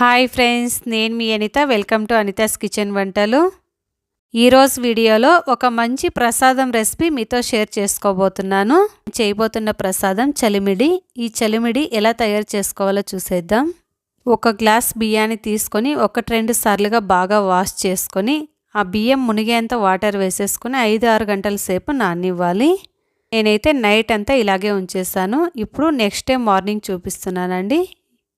Hi friends నేను మీ Anitha. Welcome to Anitha's kitchen వంటలు. ఈరోజు వీడియోలో ఒక మంచి ప్రసాదం రెసిపీ మీతో షేర్ చేసుకోబోతున్నాను. చేయబోతున్న ప్రసాదం చలిమిడి. ఈ చలిమిడి ఎలా తయారు చేసుకోవాలో చూసేద్దాం. ఒక గ్లాస్ బియ్యాన్ని తీసుకొని ఒకటి రెండు సార్లుగా బాగా వాష్ చేసుకొని ఆ బియ్యం మునిగేంత వాటర్ వేసేసుకొని ఐదు ఆరు గంటల సేపు నానివ్వాలి. నేనైతే నైట్ అంతా ఇలాగే ఉంచేసాను ఇప్పుడు నెక్స్ట్ డే మార్నింగ్ చూపిస్తున్నానండి.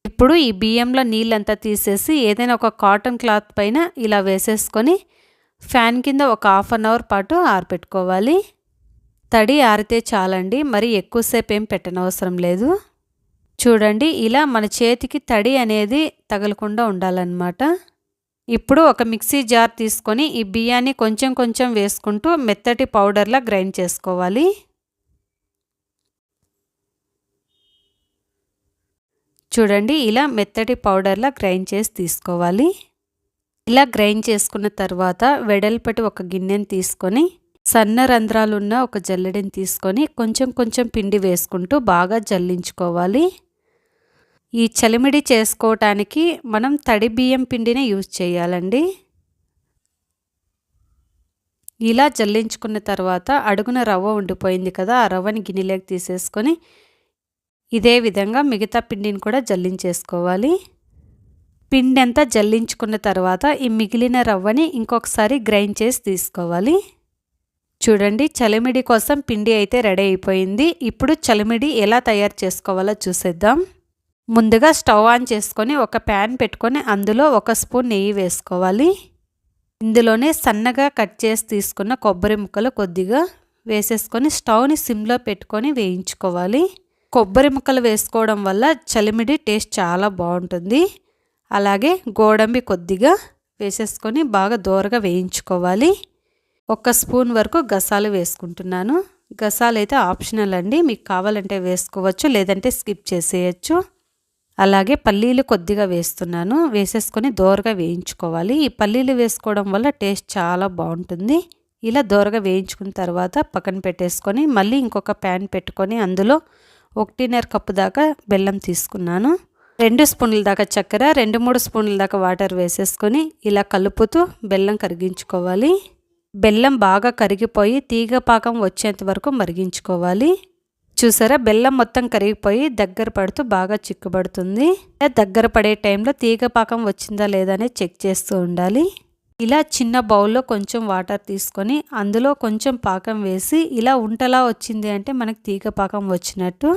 ఇప్పుడు ఈ బియ్యంలో నీళ్ళంతా తీసేసి ఏదైనా ఒక కాటన్ క్లాత్ పైన ఇలా వేసేసుకొని ఫ్యాన్ కింద ఒక హాఫ్ అన్ అవర్ పాటు ఆరబెట్టుకోవాలి తడి ఆరితే చాలండి మరి ఎక్కువసేపు ఏం పెట్టనవసరం లేదు. చూడండి ఇలా మన చేతికి తడి అనేది తగలకుండా ఉండాలన్నమాట. ఇప్పుడు ఒక మిక్సీ జార్ తీసుకొని ఈ బియ్యాన్ని కొంచెం కొంచెం వేసుకుంటూ మెత్తటి పౌడర్లా గ్రైండ్ చేసుకోవాలి. చూడండి ఇలా మెత్తటి పౌడర్లా గ్రైండ్ చేసి తీసుకోవాలి. ఇలా గ్రైండ్ చేసుకున్న తర్వాత వెడల్పటి ఒక గిన్నెని తీసుకొని సన్న రంధ్రాలున్న ఒక జల్లెడని తీసుకొని కొంచెం కొంచెం పిండి వేసుకుంటూ బాగా జల్లించుకోవాలి. ఈ చలిమిడి చేసుకోవటానికి మనం తడి బియ్యం పిండినే యూజ్ చేయాలండి. ఇలా జల్లించుకున్న తర్వాత అడుగున రవ్వ ఉండిపోయింది కదా ఆ రవ్వని గిన్నెలోకి తీసేసుకొని ఇదే విధంగా మిగతా పిండిని కూడా జల్లించేసుకోవాలి. పిండి అంతా జల్లించుకున్న తర్వాత ఈ మిగిలిన రవ్వని ఇంకొకసారి గ్రైండ్ చేసి తీసుకోవాలి. చూడండి చలిమిడి కోసం పిండి అయితే రెడీ అయిపోయింది. ఇప్పుడు చలిమిడి ఎలా తయారు చేసుకోవాలో చూసేద్దాం. ముందుగా స్టవ్ ఆన్ చేసుకొని ఒక ప్యాన్ పెట్టుకొని అందులో ఒక స్పూన్ నెయ్యి వేసుకోవాలి. ఇందులోనే సన్నగా కట్ చేసి తీసుకున్న కొబ్బరి ముక్కలు కొద్దిగా వేసేసుకొని స్టవ్ని సిమ్లో పెట్టుకొని వేయించుకోవాలి. కొబ్బరి ముక్కలు వేసుకోవడం వల్ల చలిమిడి టేస్ట్ చాలా బాగుంటుంది. అలాగే గోడంబి కొద్దిగా వేసేసుకొని బాగా దోరగా వేయించుకోవాలి. ఒక స్పూన్ వరకు గసాలు వేసుకుంటున్నాను. గసాలు అయితే ఆప్షనల్ అండి. మీకు కావాలంటే వేసుకోవచ్చు లేదంటే స్కిప్ చేసేయచ్చు. అలాగే పల్లీలు కొద్దిగా వేస్తున్నాను. వేసేసుకొని దోరగా వేయించుకోవాలి. ఈ పల్లీలు వేసుకోవడం వల్ల టేస్ట్ చాలా బాగుంటుంది. ఇలా దోరగా వేయించుకున్న తర్వాత పక్కన పెట్టేసుకొని మళ్ళీ ఇంకొక ప్యాన్ పెట్టుకొని అందులో ఒకటిన్నర కప్పు దాకా బెల్లం తీసుకున్నాను. రెండు స్పూన్ల దాకా చక్కెర రెండు మూడు స్పూన్ల దాకా వాటర్ వేసేసుకొని ఇలా కలుపుతూ బెల్లం కరిగించుకోవాలి. బెల్లం బాగా కరిగిపోయి తీగ పాకం వచ్చేంత వరకు మరిగించుకోవాలి. చూసారా? బెల్లం మొత్తం కరిగిపోయి దగ్గర పడుతూ బాగా చిక్కుబడుతుంది. దగ్గర పడే టైంలో తీగ పాకం వచ్చిందా లేదా అనేది చెక్ చేస్తూ ఉండాలి. ఇలా చిన్న బౌల్లో కొంచెం వాటర్ తీసుకొని అందులో కొంచెం పాకం వేసి ఇలా ఉంటలా వచ్చింది అంటే మనకి తీగ పాకం వచ్చినట్టు.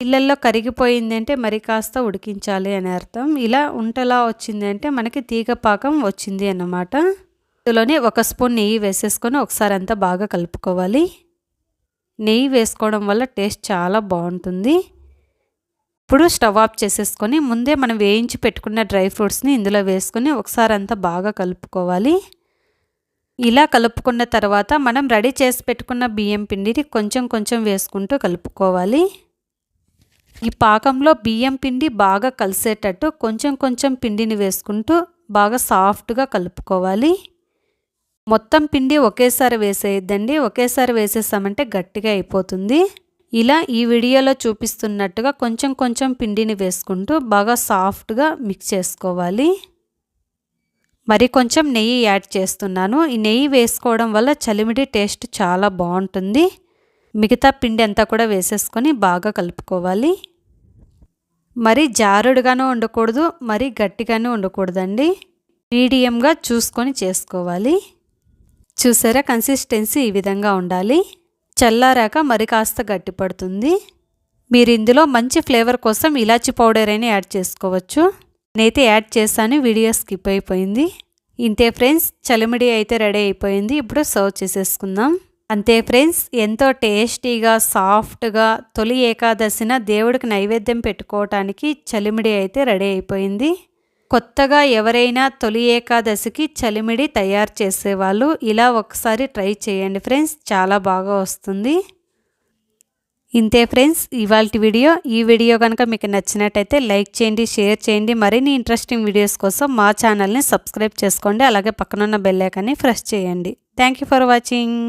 ఇళ్ళల్లో కరిగిపోయింది అంటే మరి కాస్త ఉడికించాలి అని అర్థం. ఇలా ఉంటలా వచ్చింది అంటే మనకి తీగ పాకం వచ్చింది అన్నమాట. ఇందులోనే ఒక స్పూన్ నెయ్యి వేసేసుకొని ఒకసారి అంతా బాగా కలుపుకోవాలి. నెయ్యి వేసుకోవడం వల్ల టేస్ట్ చాలా బాగుంటుంది. ఇప్పుడు స్టవ్ ఆఫ్ చేసేసుకొని ముందే మనం వేయించి పెట్టుకున్న డ్రై ఫ్రూట్స్ని ఇందులో వేసుకొని ఒకసారి అంతా బాగా కలుపుకోవాలి. ఇలా కలుపుకున్న తర్వాత మనం రెడీ చేసి పెట్టుకున్న బియ్యం పిండిని కొంచెం కొంచెం వేసుకుంటూ కలుపుకోవాలి. ఈ పాకంలో బియ్యం పిండి బాగా కలిసేటట్టు కొంచెం కొంచెం పిండిని వేసుకుంటూ బాగా సాఫ్ట్గా కలుపుకోవాలి. మొత్తం పిండి ఒకేసారి వేసేయద్దండి. ఒకేసారి వేసేసామంటే గట్టిగా అయిపోతుంది. ఇలా ఈ వీడియోలో చూపిస్తున్నట్టుగా కొంచెం కొంచెం పిండిని వేసుకుంటూ బాగా సాఫ్ట్గా మిక్స్ చేసుకోవాలి. మరి కొంచెం నెయ్యి యాడ్ చేస్తున్నాను. ఈ నెయ్యి వేసుకోవడం వల్ల చలిమిడి టేస్ట్ చాలా బాగుంటుంది. మిగతా పిండి అంతా కూడా వేసేసుకొని బాగా కలుపుకోవాలి. మరి జారుడుగాను ఉండకూడదు మరి గట్టిగాను ఉండకూడదండి. మీడియంగా చూసుకొని చేసుకోవాలి. చూసారా? కన్సిస్టెన్సీ ఈ విధంగా ఉండాలి. చల్లారాక మరి కాస్త గట్టిపడుతుంది మీరు ఇందులో మంచి ఫ్లేవర్ కోసం ఇలాచి పౌడర్ అయినా యాడ్ చేసుకోవచ్చు. నేనైతే యాడ్ చేశాను వీడియో స్కిప్ అయిపోయింది. ఇంతే ఫ్రెండ్స్ చలిమిడి అయితే రెడీ అయిపోయింది. ఇప్పుడు సర్వ్ చేసేసుకుందాం. అంతే ఫ్రెండ్స్ ఎంతో టేస్టీగా సాఫ్ట్గా తొలి ఏకాదశిన దేవుడికి నైవేద్యం పెట్టుకోవటానికి చలిమిడి అయితే రెడీ అయిపోయింది. కొత్తగా ఎవరైనా తొలి ఏకాదశికి చలిమిడి తయారు చేసేవాళ్ళు ఇలా ఒకసారి ట్రై చేయండి ఫ్రెండ్స్ చాలా బాగా వస్తుంది. ఇంతే ఫ్రెండ్స్ ఇవాళ వీడియో. ఈ వీడియో కనుక మీకు నచ్చినట్టయితే లైక్ చేయండి షేర్ చేయండి. మరిన్ని ఇంట్రెస్టింగ్ వీడియోస్ కోసం మా ఛానల్ని సబ్స్క్రైబ్ చేసుకోండి. అలాగే పక్కనున్న బెల్లైకాన్ని ప్రెస్ చేయండి. Thank you for watching.